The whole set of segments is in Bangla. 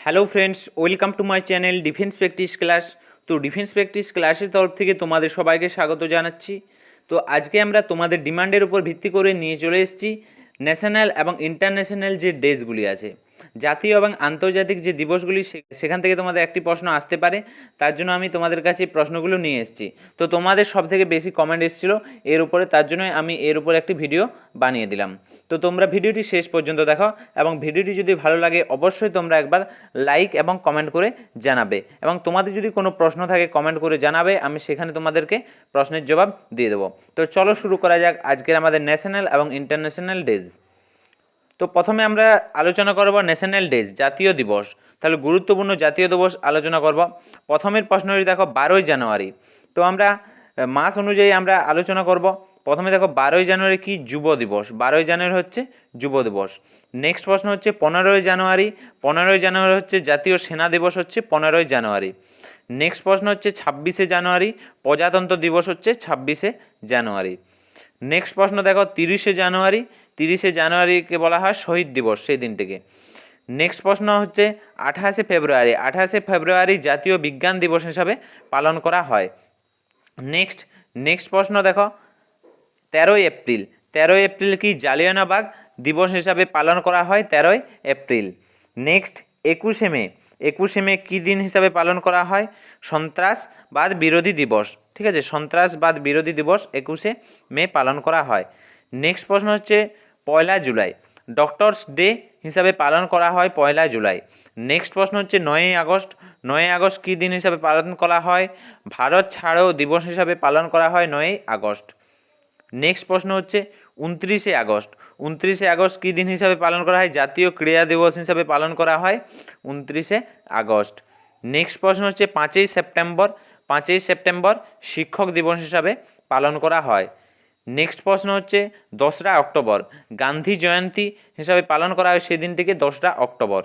Hello friends welcome to my channel defence practice class তো ডিফেন্স প্র্যাকটিস ক্লাসের তরফ থেকে তোমাদের সবাইকে স্বাগত জানাচ্ছি। তো আজকে আমরা তোমাদের ডিমান্ডের উপর ভিত্তি করে নিয়ে চলে এসেছি। ন্যাশনাল এবং ইন্টারন্যাশনাল যে ডেজগুলি আছে জাতীয় এবং আন্তর্জাতিক যে দিবসগুলি সেখান থেকে তোমাদের একটি প্রশ্ন আসতে পারে। তার জন্য আমি তোমাদের কাছে প্রশ্নগুলো নিয়ে এসেছি। তো তোমাদের সব থেকে বেশি কমেন্ট এসেছিল, এর উপরে, তার জন্যই আমি এর উপর একটি ভিডিও বানিয়ে দিলাম। তো তোমরা ভিডিওটি শেষ পর্যন্ত দেখো এবং ভিডিওটি যদি ভালো লাগে, অবশ্যই তোমরা একবার লাইক এবং কমেন্ট করে জানাবে। এবং তোমাদের যদি কোনো প্রশ্ন থাকে কমেন্ট করে জানাবে, আমি সেখানে তোমাদেরকে প্রশ্নের জবাব দিয়ে দেবো। তো চলো শুরু করা যাক আজকের আমাদের ন্যাশনাল এবং ইন্টারন্যাশনাল ডেজ তো প্রথমে আমরা আলোচনা করব ন্যাশনাল ডেজ জাতীয় দিবস। তাহলে গুরুত্বপূর্ণ জাতীয় দিবস আলোচনা করব। প্রথমের প্রশ্নটি দেখো, বারোই জানুয়ারি। তো আমরা মাস অনুযায়ী আমরা আলোচনা করব। প্রথমে দেখো, বারোই জানুয়ারি কি যুব দিবস? বারোই জানুয়ারি হচ্ছে যুব দিবস। নেক্সট প্রশ্ন হচ্ছে, পনেরোই জানুয়ারি। পনেরোই জানুয়ারি হচ্ছে জাতীয় সেনা দিবস হচ্ছে পনেরোই জানুয়ারি। নেক্সট প্রশ্ন হচ্ছে, ছাব্বিশে জানুয়ারি। প্রজাতন্ত্র দিবস হচ্ছে ছাব্বিশে জানুয়ারি। নেক্সট প্রশ্ন দেখো, তিরিশে জানুয়ারি। তিরিশে জানুয়ারিকে বলা হয় শহীদ দিবস সেই দিনটিকে। নেক্সট প্রশ্ন হচ্ছে, আঠাশে ফেব্রুয়ারি আঠাশে ফেব্রুয়ারি জাতীয় বিজ্ঞান দিবস হিসাবে পালন করা হয়। নেক্সট নেক্সট প্রশ্ন দেখো, তেরোই এপ্রিল তেরোই এপ্রিল কি জালিয়ানাবাগ দিবস হিসাবে পালন করা হয়? তেরোই এপ্রিল। নেক্সট একুশে মে একুশে মে কী দিন হিসাবে পালন করা হয়? সন্ত্রাসবাদ বিরোধী দিবস, ঠিক আছে? সন্ত্রাসবাদ বিরোধী দিবস একুশে মে পালন করা হয়। নেক্সট প্রশ্ন হচ্ছে পয়লা জুলাই। ডক্টরস ডে হিসাবে পালন করা হয় পয়লা জুলাই। নেক্সট প্রশ্ন হচ্ছে নয়ই আগস্ট। নয়ই আগস্ট কী দিন হিসাবে পালন করা হয়? ভারত ছাড়ো দিবস হিসাবে পালন করা হয় নয়ই আগস্ট। নেক্সট প্রশ্ন হচ্ছে উনত্রিশে আগস্ট। উনত্রিশে আগস্ট কী দিন হিসাবে পালন করা হয়? জাতীয় ক্রীড়া দিবস হিসাবে পালন করা হয় উনত্রিশে আগস্ট। নেক্সট প্রশ্ন হচ্ছে পাঁচই সেপ্টেম্বর। পাঁচই সেপ্টেম্বর শিক্ষক দিবস হিসাবে পালন করা হয়। নেক্সট প্রশ্ন হচ্ছে দোসরা অক্টোবর। গান্ধী জয়ন্তী হিসাবে পালন করা হয় সেদিনটিকে দোসরা অক্টোবর।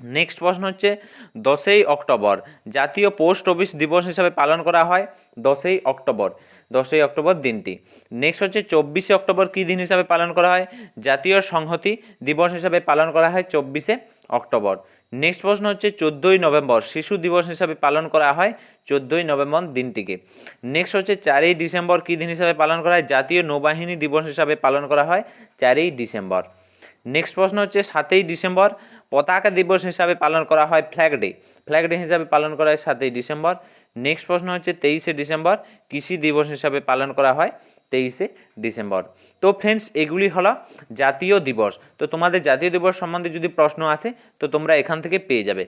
নেক্সট প্রশ্ন হচ্ছে, দশই অক্টোবর জাতীয় পোস্ট অফিস দিবস হিসাবে পালন করা হয় দশই অক্টোবর। দশই অক্টোবর দিনটি। নেক্সট হচ্ছে, চব্বিশে অক্টোবর কী দিন হিসাবে পালন করা হয়? জাতীয় সংহতি দিবস হিসাবে পালন করা হয় চব্বিশে অক্টোবর। নেক্সট প্রশ্ন হচ্ছে চোদ্দোই নভেম্বর শিশু দিবস হিসাবে পালন করা হয়, চোদ্দোই নভেম্বর দিনটিকে। নেক্সট হচ্ছে চারই ডিসেম্বর কী দিন হিসাবে পালন করা হয়? জাতীয় নৌবাহিনী দিবস হিসাবে পালন করা হয়, চারই ডিসেম্বর। নেক্সট প্রশ্ন হচ্ছে সাতই ডিসেম্বর পতাকা দিবস হিসাবে পালন করা হয়, ফ্ল্যাগ ডে। ফ্ল্যাগ ডে হিসাবে পালন করা হয় সাতই ডিসেম্বর। নেক্সট প্রশ্ন হচ্ছে তেইশে ডিসেম্বর কৃষি দিবস হিসাবে পালন করা হয়, তেইশে ডিসেম্বর। তো ফ্রেন্ডস এগুলি হলো জাতীয় দিবস। তো তোমাদের জাতীয় দিবস সম্বন্ধে যদি প্রশ্ন আসে, তো তোমরা এখান থেকে পেয়ে যাবে।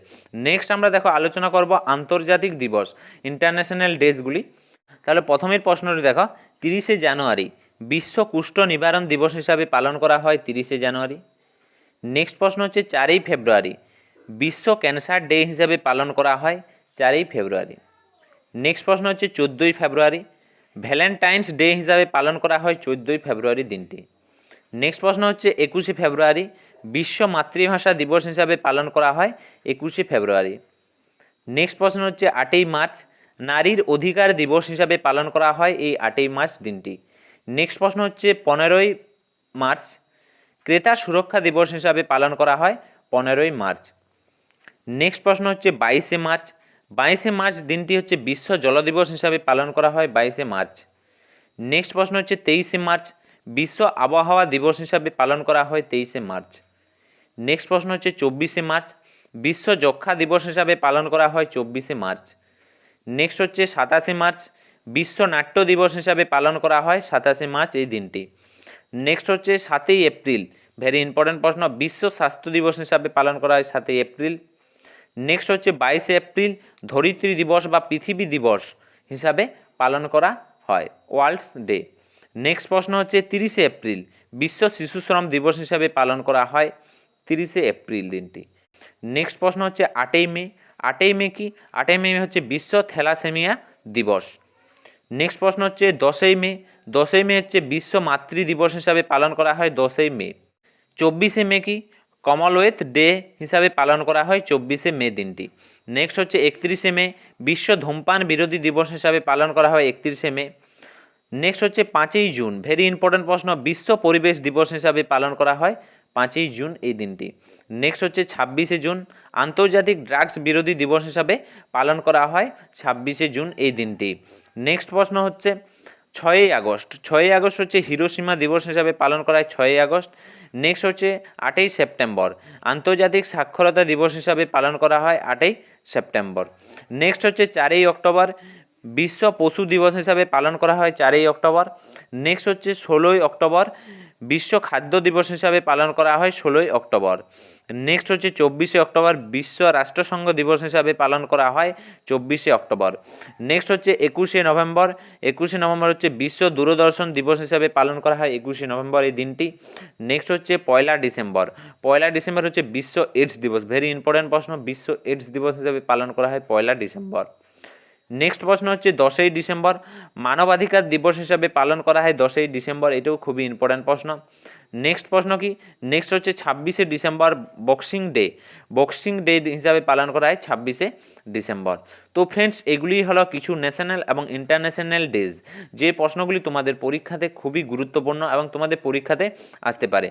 নেক্সট আমরা দেখো আলোচনা করব আন্তর্জাতিক দিবস ইন্টারন্যাশনাল ডেজগুলি তাহলে প্রথমের প্রশ্নটি দেখো, তিরিশে জানুয়ারি, বিশ্ব কুষ্ঠ নিবারণ দিবস হিসাবে পালন করা হয় তিরিশে জানুয়ারি। নেক্সট প্রশ্ন হচ্ছে চারই ফেব্রুয়ারি, বিশ্ব ক্যান্সার ডে হিসাবে পালন করা হয় চারই ফেব্রুয়ারি। নেক্সট প্রশ্ন হচ্ছে চোদ্দোই ফেব্রুয়ারি, ভ্যালেন্টাইন্স ডে হিসাবে পালন করা হয় চোদ্দোই ফেব্রুয়ারি দিনটি। নেক্সট প্রশ্ন হচ্ছে একুশে ফেব্রুয়ারি, বিশ্ব মাতৃভাষা দিবস হিসাবে পালন করা হয় একুশে ফেব্রুয়ারি। নেক্সট প্রশ্ন হচ্ছে আটই মার্চ, নারীর অধিকার দিবস হিসাবে পালন করা হয় এই আটই মার্চ দিনটি। নেক্সট প্রশ্ন হচ্ছে পনেরোই মার্চ, ক্রেতা সুরক্ষা দিবস হিসাবে পালন করা হয় পনেরোই মার্চ। নেক্সট প্রশ্ন হচ্ছে বাইশে মার্চ বাইশে মার্চ দিনটি হচ্ছে বিশ্ব জল দিবস হিসাবে পালন করা হয় বাইশে মার্চ। নেক্সট প্রশ্ন হচ্ছে তেইশে মার্চ, বিশ্ব আবহাওয়া দিবস হিসাবে পালন করা হয় তেইশে মার্চ। নেক্সট প্রশ্ন হচ্ছে চব্বিশে মার্চ, বিশ্ব যক্ষা দিবস হিসাবে পালন করা হয় চব্বিশে মার্চ। নেক্সট হচ্ছে সাতাশে মার্চ, বিশ্ব নাট্য দিবস হিসাবে পালন করা হয় সাতাশে মার্চ এই দিনটি। নেক্সট হচ্ছে সাতই এপ্রিল, ভেরি ইম্পর্ট্যান্ট প্রশ্ন, বিশ্ব স্বাস্থ্য দিবস হিসাবে পালন করা হয় সাতই এপ্রিল। নেক্সট হচ্ছে বাইশে এপ্রিল, ধরিত্রী দিবস বা পৃথিবী দিবস হিসাবে পালন করা হয়, ওয়ার্ল্ডস ডে। নেক্সট প্রশ্ন হচ্ছে তিরিশে এপ্রিল, বিশ্ব শিশু শ্রম দিবস হিসাবে পালন করা হয় তিরিশে এপ্রিল দিনটি। নেক্সট প্রশ্ন হচ্ছে আটই মে আটই মে কি? আটই মে হচ্ছে বিশ্ব থ্যালাসেমিয়া দিবস। নেক্সট প্রশ্ন হচ্ছে দশই মে দশই মে হচ্ছে বিশ্ব মাতৃ দিবস হিসাবে পালন করা হয় দশই মে। চব্বিশে মে কি? কমনওয়েলথ ডে হিসাবে পালন করা হয় চব্বিশে মে দিনটি। নেক্সট হচ্ছে একত্রিশে মে, বিশ্ব ধূমপান বিরোধী দিবস হিসাবে পালন করা হয় একত্রিশে মে। নেক্সট হচ্ছে পাঁচই জুন, ভেরি ইম্পর্ট্যান্ট প্রশ্ন, বিশ্ব পরিবেশ দিবস হিসাবে পালন করা হয় পাঁচই জুন এই দিনটি। নেক্সট হচ্ছে ছাব্বিশে জুন, আন্তর্জাতিক ড্রাগস বিরোধী দিবস হিসাবে পালন করা হয় ছাব্বিশে জুন এই দিনটি। নেক্সট প্রশ্ন হচ্ছে ছয়ই আগস্ট। ছয়ই আগস্ট হচ্ছে হিরোসীমা দিবস হিসাবে পালন করা হয় ছয়ই আগস্ট। নেক্সট হচ্ছে আটই সেপ্টেম্বর। আন্তর্জাতিক সাক্ষরতা দিবস হিসাবে পালন করা হয় আটই সেপ্টেম্বর। নেক্সট হচ্ছে চারই অক্টোবর। বিশ্ব পশু দিবস হিসাবে পালন করা হয় চারই অক্টোবর। নেক্সট হচ্ছে ষোলোই অক্টোবর। বিশ্ব খাদ্য দিবস হিসাবে পালন করা হয় ষোলোই অক্টোবর। নেক্সট হচ্ছে চব্বিশে অক্টোবর, বিশ্ব রাষ্ট্রসংঘ দিবস হিসাবে পালন করা হয় চব্বিশে অক্টোবর। নেক্সট হচ্ছে একুশে নভেম্বর একুশে নভেম্বর হচ্ছে বিশ্ব দূরদর্শন দিবস হিসাবে পালন করা হয় একুশে নভেম্বর এই দিনটি। নেক্সট হচ্ছে পয়লা ডিসেম্বর পয়লা ডিসেম্বর হচ্ছে বিশ্ব এইডস দিবস। ভেরি ইম্পর্ট্যান্ট প্রশ্ন, বিশ্ব এইডস দিবস হিসাবে পালন করা হয় পয়লা ডিসেম্বর। নেক্সট প্রশ্ন হচ্ছে, দশই ডিসেম্বর মানবাধিকার দিবস হিসাবে পালন করা হয়। দশই ডিসেম্বর, এটাও খুবই ইম্পর্ট্যান্ট প্রশ্ন। নেক্সট প্রশ্ন কি? নেক্সট হচ্ছে, ছাব্বিশে December Boxing Day Boxing Day হিসাবে পালন করা হয় ছাব্বিশে ডিসেম্বর। তো ফ্রেন্ডস এগুলি হলো কিছু ন্যাশনাল এবং ইন্টারন্যাশনাল ডেজ যে প্রশ্নগুলি তোমাদের পরীক্ষাতে খুবই গুরুত্বপূর্ণ এবং তোমাদের পরীক্ষাতে আসতে পারে।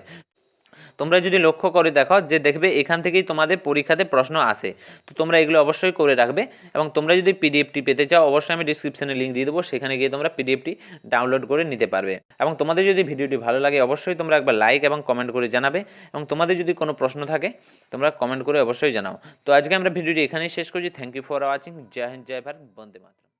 তোমরা যদি লক্ষ্য করে দেখো যে দেখবে এখান থেকেই তোমাদের পরীক্ষাতে প্রশ্ন আসে। তো তোমরা এগুলো অবশ্যই করে রাখবে এবং তোমরা যদি পিডিএফটি পেতে চাও, অবশ্যই আমি ডিসক্রিপশানে লিঙ্ক দিয়ে দেবো, সেখানে গিয়ে তোমরা পিডিএফটি ডাউনলোড করে নিতে পারবে। এবং তোমাদের যদি ভিডিওটি ভালো লাগে, অবশ্যই তোমরা একবার লাইক এবং কমেন্ট করে জানাবে। এবং তোমাদের যদি কোনো প্রশ্ন থাকে, তোমরা কমেন্ট করে অবশ্যই জানাও। তো আজকে আমরা ভিডিওটি এখানেই শেষ করছি। থ্যাংক ইউ ফর ওয়াচিং জয় হিন্দ, জয় ভারত। বন্দে মাতরম।